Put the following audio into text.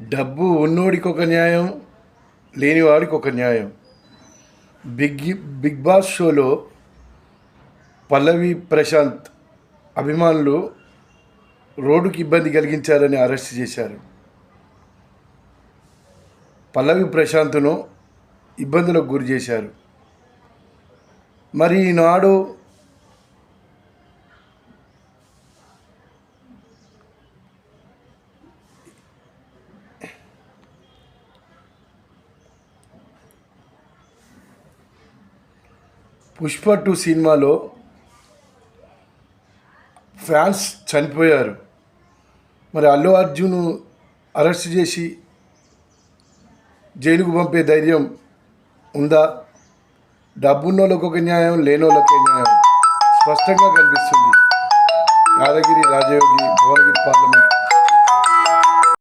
డబ్బు ఉన్నోడికి ఒక న్యాయం లేనివాడికి ఒక న్యాయం. బిగ్ బిగ్ బాస్ షోలో పల్లవి ప్రశాంత్ అభిమానులు రోడ్డుకి ఇబ్బంది కలిగించారని అరెస్ట్ చేశారు. పల్లవి ప్రశాంత్ను ఇబ్బందులకు గురి చేశారు. మరి ఈనాడు పుష్ప టూ సినిమాలో ఫ్యాన్స్ చనిపోయారు. మరి అల్లు అర్జున్ అరెస్ట్ చేసి జైలుకు పంపే ధైర్యం ఉందా? డబ్బున్నోళ్ళకి ఒక న్యాయం లేనోళ్ళకి న్యాయం స్పష్టంగా కనిపిస్తుంది. యాదగిరి రాజయోగి భువనగిరి పార్లమెంట్